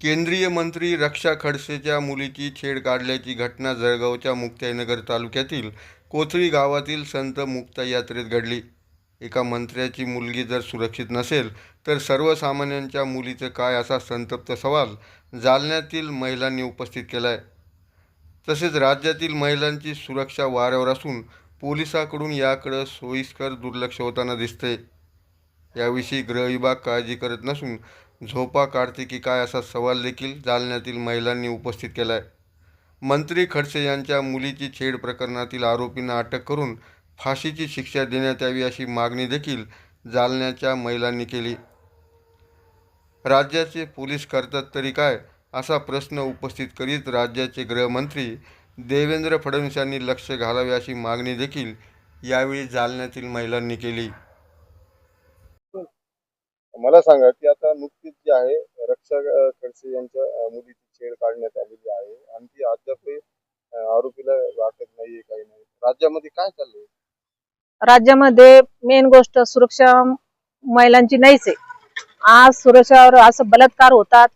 केंद्रीय मंत्री रक्षा खडसेच्या मुलीची छेड काढल्याची घटना जळगावच्या मुक्ताईनगर तालुक्यातील कोथळी गावातील संत मुक्ता यात्रेत घडली. एका मंत्र्याची मुलगी जर सुरक्षित नसेल तर सर्वसामान्यांच्या मुलीचं काय असा संतप्त सवाल जालन्यातील महिलांनी उपस्थित केला आहे तसेच राज्यातील महिलांची सुरक्षा वाऱ्यावर असून पोलिसाकडून याकडं सोयीस्कर दुर्लक्ष होताना दिसते याविषयी गृहविभाग काळजी करत नसून झोपा काढते की काय असा सवाल देखील जालन्यातील महिलांनी उपस्थित केला आहे मंत्री खडसे यांच्या मुलीची छेड प्रकरणातील आरोपींना अटक करून फाशीची शिक्षा देण्यात यावी अशी मागणी देखील जालन्याच्या महिलांनी केली. राज्याचे पोलीस करतात तरी काय असा प्रश्न उपस्थित करीत राज्याचे गृहमंत्री देवेंद्र फडणवीस यांनी लक्ष घालावे अशी मागणी देखील यावेळी जालन्यातील महिलांनी केली. मला सांगा की आता नुकतीच जी आहे रक्षा खडसे यांच्या मुलीची छेड काढण्यात आलेली आहे. आणि ती अद्यापही आरोपीला वाटत नाहीये काही नाही. राज्यामध्ये काय चाललंय? राज्यामध्ये मेन गोष्ट सुरक्षा महिलांची नाहीच आहे. आज सुरक्षावर असं बलात्कार होतात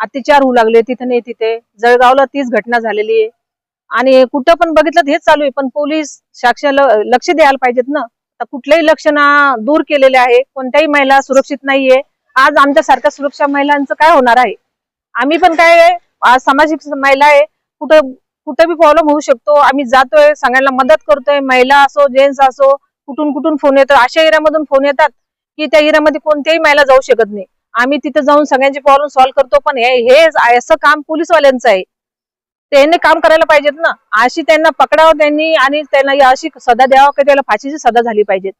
अत्याचार होऊ लागले तिथे नाही तिथे. जळगावला तीच घटना झालेली आहे. आणि कुठं पण बघितलं तर हेच चालू आहे पण पोलीस साक्ष लक्ष द्यायला पाहिजेत ना. आता लक्षण दूर केलेले आहे. कोणत्याही महिला सुरक्षित नाहीये. आज आमच्या सारख्या सुरक्षा महिलांचं काय होणार आहे? आम्ही पण काय आज सामाजिक महिला आहे. कुठं कुठं बी प्रॉब्लेम होऊ शकतो. आम्ही जातोय सगळ्यांना मदत करतोय. महिला असो जेंट्स असो कुठून कुठून फोन येतो. अशा एरियामधून फोन येतात की त्या एरियामध्ये कोणत्याही महिला जाऊ शकत नाही. आम्ही तिथे जाऊन सगळ्यांचे प्रॉब्लेम सॉल्व्ह करतो. पण हे हे असं काम पोलीसवाल्यांचं आहे. त्यांनी काम करायला पाहिजेत ना. अशी त्यांना पकडावं त्यांनी आणि त्यांना अशी सदा द्यावं की त्याला फाशीची सदा झाली पाहिजेत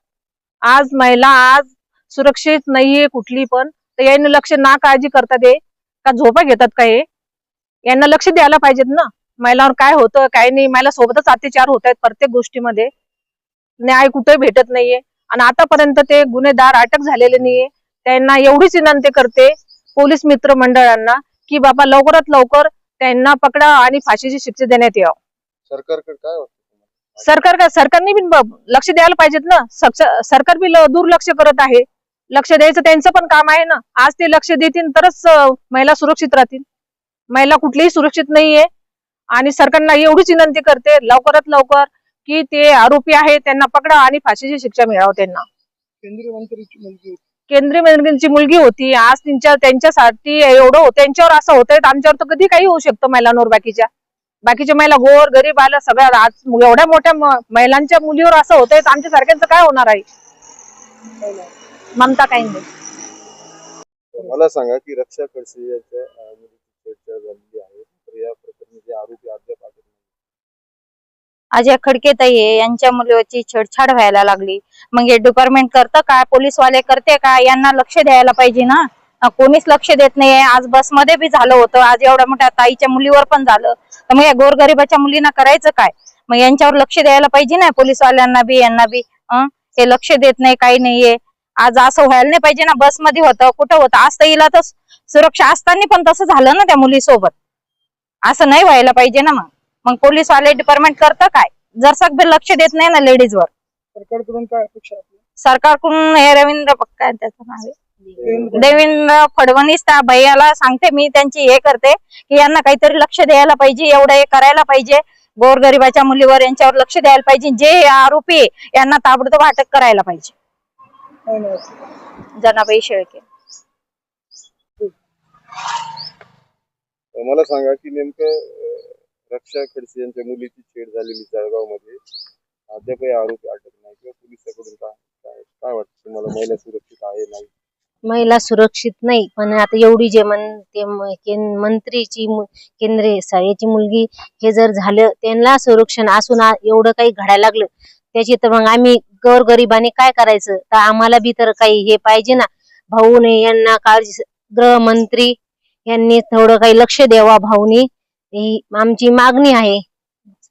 आज महिला आज सुरक्षित नाहीये कुठली पण तर यांनी लक्ष ना काळजी करतात हे का झोपा घेतात का हे? यांना लक्ष द्यायला पाहिजेत ना. महिलांवर काय होतं काय नाही. महिला सोबतच अत्याचार होत आहेत प्रत्येक गोष्टीमध्ये. न्याय कुठे भेटत नाहीये. आणि आतापर्यंत ते गुन्हेगार अटक झालेले नाहीये. त्यांना एवढीच विनंती करते पोलीस मित्र मंडळांना की बाबा लवकरात लवकर त्यांना पकडा आणि फाशीची शिक्षा देण्यात यावं. सरकारकडे काय वाटतं तुम्हाला? सरकार का सरकारने बी ब- लक्ष द्यायला पाहिजेत ना. सक्ष- सरकार बी ल- दुर्लक्ष करत आहे. लक्ष द्यायचं त्यांचं पण काम आहे ना. आज ते लक्ष देतील तरच अं, महिला सुरक्षित राहतील. महिला कुठलीही सुरक्षित नाहीये. आणि सरकारला एवढीच विनंती करते लवकरात लवकर की ते आरोपी आहे त्यांना पकडा आणि फाशीची शिक्षा मिळावं त्यांना. केंद्रीय मंत्रीची मुलगी होती. केंद्रीय मंत्र्यांची मुलगी होती. आज त्यांच्या त्यांच्यासाठी एवढं हो, त्यांच्यावर असं होतंय आमच्यावर तर कधी काही होऊ शकतं महिलांवर बाकीच्या. बाकीच्या महिला गोर गरीब आल्या सगळ्या आज एवढ्या मोठ्या महिलांच्या मुलीवर असं होतंय आमच्या सारख्यांचं काय होणार आहे? ममता काही नाही. मला सांगा की रक्षा खडसे यांच्या मुलीची झालेली आहे. तर या प्रकरणी जे आरोपी नाही अजय खडकेताई आहे यांच्या मुलीवरची छेडछाड व्हायला लागली. मग हे डिपार्टमेंट करतं काय पोलीसवाले करते का? यांना लक्ष द्यायला पाहिजे ना? कोणीच लक्ष देत नाहीये. आज बसमध्ये बी झालं होतं. आज एवढ्या मोठ्या ताईच्या मुलीवर पण झालं. तर मग या गोरगरिबाच्या मुलींना करायचं काय? मग यांच्यावर लक्ष द्यायला पाहिजे ना? पोलीसवाल्यांना बी यांना बी. हे ते लक्ष देत नाही काही नाहीये. आज असं व्हायला नाही पाहिजे ना? बसमध्ये होतं कुठं होतं? आज तर तर सुरक्षा असताना पण तसं झालं ना त्या मुलीसोबत. असं नाही व्हायला पाहिजे ना मग. मग पोलीसवाले डिपार्टमेंट करतं काय? जर सगळे लक्ष देत नाही ना लेडीजवर सरकारकडून काय अपेक्षा आपली सरकारकडून हे रवींद्र प- काय त्याचं नाव आहे? देवेंद्र फडणवीस त्या भैयाला सांगते मी त्यांची हे करते की यांना काहीतरी लक्ष द्यायला पाहिजे एवढं हे करायला पाहिजे. गोरगरिबाच्या मुलीवर यांच्यावर लक्ष द्यायला पाहिजे. जे आरोपी आहे, यांना ताबडतोब अटक करायला पाहिजे. जनाबाई शेळके. मला सांगा की नेमकं अ, रक्षा खडसे यांच्या मुलीची छेड झालेली जळगावमध्ये अद्यापही आरोपी अटक नाही. किंवा पोलिसांकडून काय काय काय वाटतं तुम्हाला? महिला सुरक्षित आहे नाही? महिला सुरक्षित नाही पण आता एवढी जे मन ते मंत्रीची मु- केंद्रीय याची मुलगी हे जर झालं त्यांना संरक्षण असून एवढं काही घडायला लागलं त्याची तर मग आम्ही गोरगरिबाने काय करायचं? तर आम्हाला बी तर काही हे पाहिजे ना. भाऊने यांना काळजी गृहमंत्री यांनी थोडं काही लक्ष द्यावा भाऊनी. ही आमची मागणी आहे.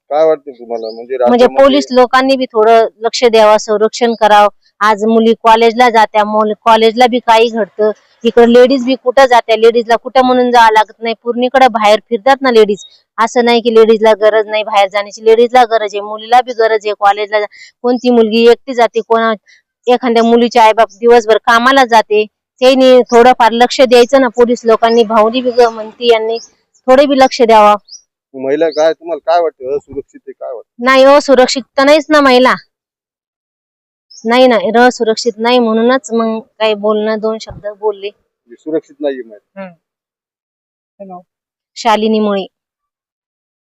काय वाटतं तुम्हाला? म्हणजे म्हणजे राज्यामध्ये- पोलीस लोकांनी बी थोडं लक्ष द्यावं संरक्षण करावं. आज मुली कॉलेजला जात्या मुली कॉलेजला बी काही घडतं. इकडे लेडीज बी कुठं जात्या? लेडीजला कुठं म्हणून जावं लागत नाही? पूर्णीकडे बाहेर फिरतात ना लेडीज. असं नाही की लेडीजला गरज नाही बाहेर जाण्याची लेडीजला गरज आहे मुलीला बी गरज आहे कॉलेजला जा- कोणती मुलगी एकटी जाते कोणा एखाद्या मुलीचे आईबाप दिवसभर कामाला जाते त्यांनी थोडंफार लक्ष द्यायचं ना? पोलीस लोकांनी भाऊनी बी ग- म्हणती यांनी थोडे बी लक्ष द्यावा. महिला काय तुम्हाला काय वाटतं? असुरक्षित आहे काय वाटतं? नाही असुरक्षित तर नाहीच ना महिला. नाही ना असुरक्षित नाही म्हणूनच मग काही बोलणं दोन शब्द बोलले. म्हणजे सुरक्षित नाहीये महिला. शालिनीमुळे.